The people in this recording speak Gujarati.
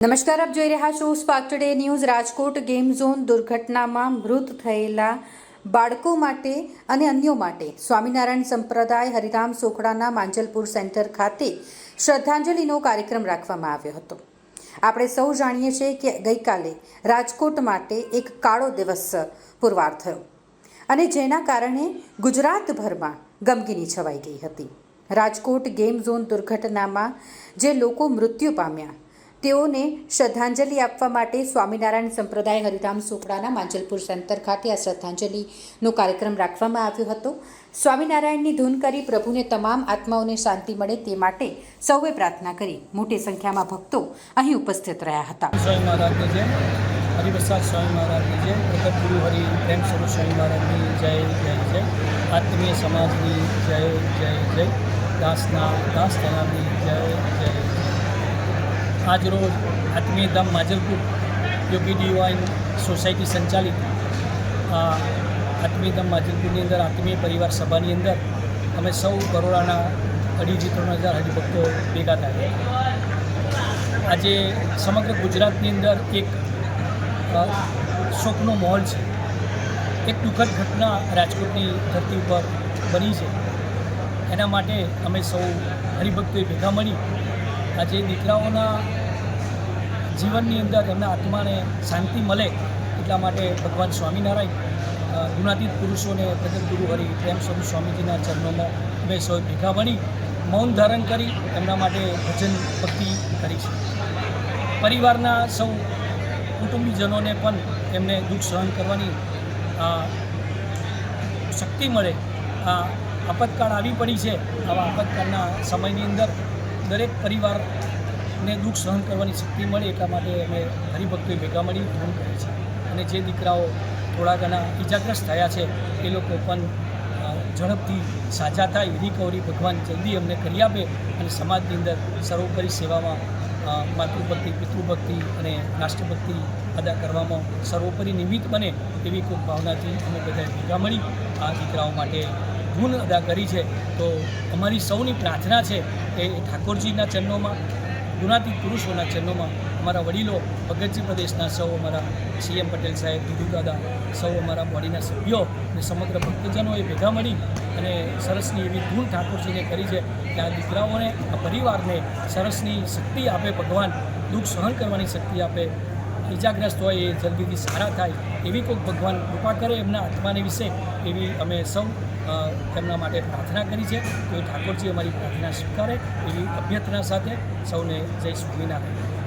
નમસ્કાર, આપ જોઈ રહ્યા છો spark today news Rajkot game zone દુર્ઘટનામાં મૃત થયેલા બાળકો માટે અને અન્યો માટે સ્વામિનારાયણ સંપ્રદાય હરિરામ સોખડાના માંજલપુર સેન્ટર ખાતે શ્રદ્ધાંજલિનો કાર્યક્રમ રાખવામાં આવ્યો હતો. આપણે સૌ જાણીએ છીએ કે ગઈકાલે રાજકોટ માટે એક કાળો દિવસ પુરવાર થયો અને જેના કારણે ગુજરાતભરમાં ગમગીની છવાઈ ગઈ હતી. રાજકોટ ગેમ ઝોન દુર્ઘટનામાં જે લોકો મૃત્યુ પામ્યા તેઓને શ્રદ્ધાંજલિ આપવા માટે સ્વામિનારાયણ સંપ્રદાય હરિધામ સોપડાના માંજલપુર સેન્ટર ખાતે આ શ્રદ્ધાંજલિનો કાર્યક્રમ રાખવામાં આવ્યો હતો. સ્વામિનારાયણની ધૂન કરી પ્રભુને તમામ આત્માઓને શાંતિ મળે તે માટે સૌએ પ્રાર્થના કરી. મોટી સંખ્યામાં ભક્તો અહીં ઉપસ્થિત રહ્યા હતા. સ્વામી મહારાજની હરિપ્રસાદ સ્વામી મહારાજની જય પ્રગટ ગુરુ હરિ પ્રેમ સ્વરૂપ સ્વામી મહારાજની જય જય જય. આત્મીય સમાજની જય જય જય. દાસના, દાસ જય જય. જય આજ રોજ આત્મીય ધામ માજલપુર યોગી ડિવાઇન સોસાયટી સંચાલિત આ આત્મીય ધામ માજલપુરની અંદર આત્મીય પરિવાર સભાની અંદર અમે સૌ કરોડાના અઢીથી ત્રણ હજાર હરિભક્તો ભેગા થયા. આજે સમગ્ર ગુજરાતની અંદર એક શોકનો માહોલ છે. એક દુઃખદ ઘટના રાજકોટની ધરતી ઉપર બની છે. એના માટે અમે સૌ હરિભક્તોએ ભેગા મળી આજે દીકરાઓના જીવનની અંદર એમના આત્માને શાંતિ મળે એટલા માટે ભગવાન સ્વામિનારાયણ ગુણાતીત પુરુષોને ગુરુ હરિ પ્રેમ સ્વરૂપ સ્વામીજીના ચરણોમાં અમે સૌ ભેગા બની મૌન ધારણ કરી, એમના માટે ભજન ભક્તિ કરી છે. પરિવારના સૌ કુટુંબીજનોને પણ એમને દુઃખ સહન કરવાની શક્તિ મળે. આ આપતકાળ આવી પડી છે. આવા આપતકાળના સમયની અંદર દરેક પરિવારને દુઃખ સહન કરવાની શક્તિ મળે એટલા માટે અમે હરિભક્તોએ ભેગા મળી ધૂન કરી છે. અને જે દીકરાઓ થોડા ઘણા ઇજાગ્રસ્ત થયા છે, એ લોકો પણ ઝડપથી સાજા થાય રિકવરી ભગવાન જલ્દી અમને કરી આપે અને સમાજની અંદર સર્વોપરી સેવામાં માતૃભક્તિ, પિતૃભક્તિ અને રાષ્ટ્રભક્તિ અદા કરવામાં સર્વોપરી નિમિત્ત બને એવી ખૂબ ભાવનાથી અમે બધાએ ભેગા મળી આ દીકરાઓ માટે ગુણ અદા કરી છે. તો અમારી સૌની પ્રાર્થના છે કે ઠાકોરજીના ચરણોમાં ગુણાતીત પુરુષોના ચરણોમાં અમારા વડીલો ભગતજી પ્રદેશના સૌ અમારા સીએમ પટેલ સાહેબ, દીદુ દાદા, સૌ અમારા બોડીના સભ્યો અને સમગ્ર ભક્તજનોએ ભેગા મળી અને સરસની એવી ધૂન ઠાકોરજીને કરી છે કે આ દીકરાઓને, આ પરિવારને સરસની શક્તિ આપે, ભગવાન દુઃખ સહન કરવાની શક્તિ આપે ઇજાગ્રસ્ત હોય એ જલ્દીથી સારા થાય એવી કોઈક ભગવાન કૃપા કરે એમના આત્માને વિશે એવી અમે સૌ તેમના માટે પ્રાર્થના કરી છે. તો ઠાકોરજી અમારી પ્રાર્થના સ્વીકારે એવી અભ્યર્થના સાથે સૌને જય સ્વામિનારાયણ.